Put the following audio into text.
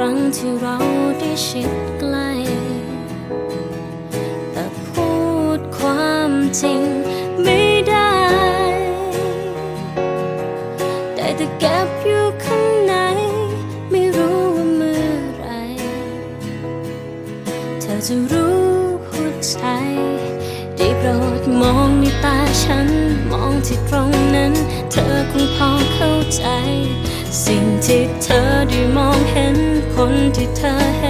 รั้งที่เราได้ชิดใกล้ แต่พูดความจริงไม่ได้ได้แต่เก็บอยู่ข้างใน ไม่รู้ว่าเมื่อไร เธอจะรู้หัวใจได้โปรดมองในตาฉัน มองที่ตรงนั้น เธอคงพอเข้าใจ สิ่ง ที่เธอได้มองเห็นคนที่เธอเห็น